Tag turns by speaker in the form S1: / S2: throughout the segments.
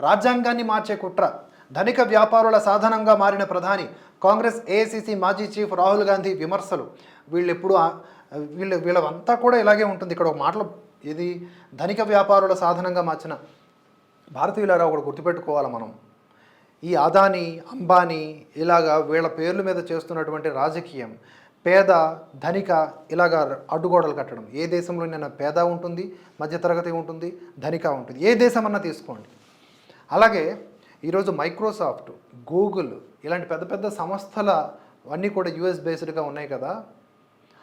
S1: రాజ్యాంగాన్ని మార్చే కుట్ర ధనిక వ్యాపారుల సాధనంగా మారిన ప్రధాని కాంగ్రెస్ ఏఐసిసి మాజీ చీఫ్ రాహుల్ గాంధీ విమర్శలు. వీళ్ళు వీళ్ళ ఆ- వీళ్ళంతా కూడా ఇలాగే ఉంటుంది. ఇక్కడ ఒక మాటలు ఇది ధనిక వ్యాపారుల సాధనంగా మార్చిన భారతీయులారా ఒకటి గుర్తుపెట్టుకోవాలి మనం. ఈ అదానీ అంబానీ ఇలాగా వీళ్ళ పేర్ల మీద చేస్తున్నటువంటి రాజకీయం పేద ధనిక ఇలాగా అడ్డుగోడలు కట్టడం. ఏ దేశంలోనైనా పేద ఉంటుంది మధ్యతరగతి ఉంటుంది ధనిక ఉంటుంది. ఏ దేశమన్నా తీసుకోండి. అలాగే ఈరోజు మైక్రోసాఫ్ట్ గూగుల్ ఇలాంటి పెద్ద పెద్ద సంస్థల అన్నీ కూడా యుఎస్ బేస్డ్గా ఉన్నాయి కదా.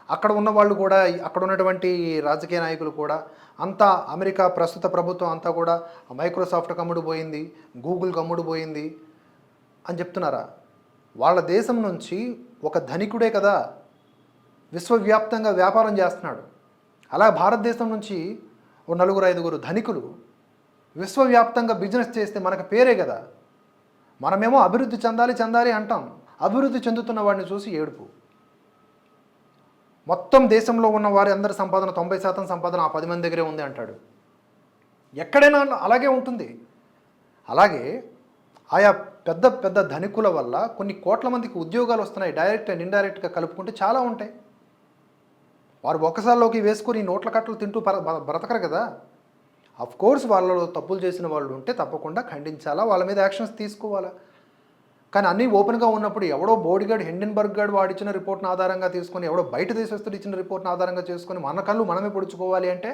S1: అక్కడ ఉన్న వాళ్ళు కూడా అక్కడ ఉన్నటువంటి రాజకీయ నాయకులు కూడా అంతా అమెరికా ప్రస్తుత ప్రభుత్వం అంతా కూడా మైక్రోసాఫ్ట్ కమ్ముడు పోయింది గూగుల్ కమ్ముడు పోయింది అని చెప్తున్నారా? వాళ్ళ దేశం నుంచి ఒక ధనికుడే కదా విశ్వవ్యాప్తంగా వ్యాపారం చేస్తున్నాడు. అలా భారతదేశం నుంచి ఓ నలుగురు ఐదుగురు ధనికులు విశ్వవ్యాప్తంగా బిజినెస్ చేస్తే మనకు పేరే కదా. మనమేమో అభివృద్ధి చెందాలి చెందాలి అంటాం. అభివృద్ధి చెందుతున్న వాడిని చూసి ఏడుపు. మొత్తం దేశంలో ఉన్న వారి అందరి సంపాదన తొంభై శాతం సంపాదన ఆ పది మంది దగ్గరే ఉంది అంటాడు. ఎక్కడైనా అలాగే ఉంటుంది. అలాగే ఆయా పెద్ద పెద్ద ధనికుల వల్ల కొన్ని కోట్ల మందికి ఉద్యోగాలు వస్తున్నాయి. డైరెక్ట్ అండ్ ఇండైరెక్ట్గా కలుపుకుంటే చాలా ఉంటాయి. వారు ఒక్కసారిలోకి వేసుకొని నోట్ల కట్టలు తింటూ బ- బ్రతకరు కదా. అఫ్ కోర్స్ వాళ్ళలో తప్పులు చేసిన వాళ్ళు ఉంటే తప్పకుండా ఖండించాలా? వాళ్ళ మీద యాక్షన్స్ తీసుకోవాలా? కానీ అన్నీ ఓపెన్గా ఉన్నప్పుడు ఎవడో బోడిగాడ్ హెండెన్బర్గ్ గాడు వాడిచ్చిన రిపోర్ట్ని ఆధారంగా తీసుకొని ఎవడో బయట దేశస్తుడు ఇచ్చిన రిపోర్ట్ని ఆధారంగా చేసుకొని మన కళ్ళు మనమే పొడుచుకోవాలి అంటే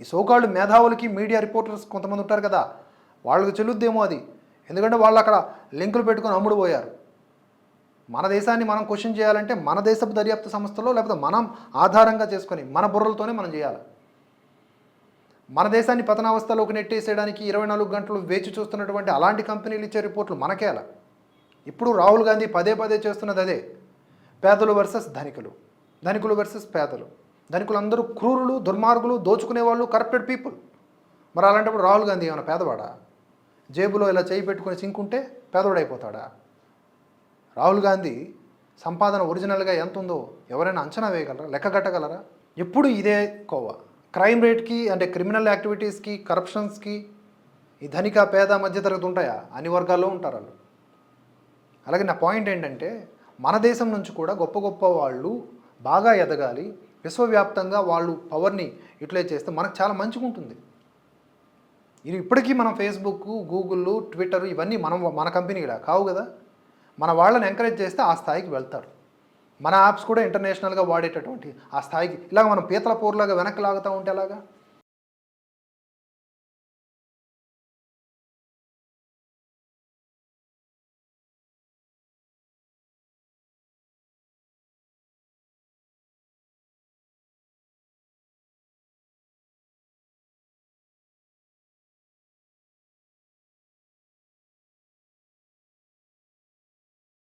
S1: ఈ సోకాళ్ళు మేధావులకి మీడియా రిపోర్టర్స్ కొంతమంది ఉంటారు కదా వాళ్ళకి చెల్లుద్దేమో అది. ఎందుకంటే వాళ్ళు అక్కడ లింకులు పెట్టుకొని అమ్ముడు పోయారు. మన దేశాన్ని మనం క్వశ్చన్ చేయాలంటే మన దేశపు దర్యాప్తు సంస్థలో లేకపోతే మనం ఆధారంగా చేసుకొని మన బుర్రలతోనే మనం చేయాలి. మన దేశాన్ని పతనావస్థలోకి నెట్టేసేయడానికి ఇరవై నాలుగు గంటలు వేచి చూస్తున్నటువంటి అలాంటి కంపెనీలు ఇచ్చే రిపోర్ట్లు మనకే అలా. ఇప్పుడు రాహుల్ గాంధీ పదే పదే చేస్తున్నది అదే. పేదలు వర్సెస్ ధనికులు. ధనికులు వర్సెస్ పేదలు. ధనికులందరూ క్రూరులు దుర్మార్గులు దోచుకునే వాళ్ళు కరప్టెడ్ పీపుల్ మరి అలాంటప్పుడు రాహుల్ గాంధీ ఏమైనా పేదవాడా? జేబులో ఇలా చేయి పెట్టుకుని చింకుంటే పేదవాడైపోతాడా రాహుల్ గాంధీ సంపాదన ఒరిజినల్గా ఎంత ఉందో ఎవరైనా అంచనా వేయగలరా? లెక్క కట్టగలరా? ఎప్పుడు ఇదే కోవా. క్రైమ్ రేట్కి అంటే క్రిమినల్ యాక్టివిటీస్కి కరప్షన్స్కి ఈ ధనిక పేద మధ్యతరగతి ఉంటాయా? అన్ని వర్గాల్లో ఉంటారు వాళ్ళు అలాగే నా పాయింట్ ఏంటంటే మన దేశం నుంచి కూడా గొప్ప గొప్ప వాళ్ళు బాగా ఎదగాలి. విశ్వవ్యాప్తంగా వాళ్ళు పవర్ని యూటిలైజ్ చేస్తే మనకు చాలా మంచిగా ఉంటుంది. ఇది ఇప్పటికీ మనం ఫేస్బుక్ గూగుల్ ట్విట్టర్ ఇవన్నీ మనం మన కంపెనీలా కావు కదా? మన వాళ్ళని ఎంకరేజ్ చేస్తే ఆ స్థాయికి వెళ్తారు. మన యాప్స్ కూడా ఇంటర్నేషనల్గా వాడేటటువంటి ఆ స్థాయికి. ఇలాగ మనం పీతల పోరులాగా వెనక్కి లాగుతూ ఉంటే ఎలాగా?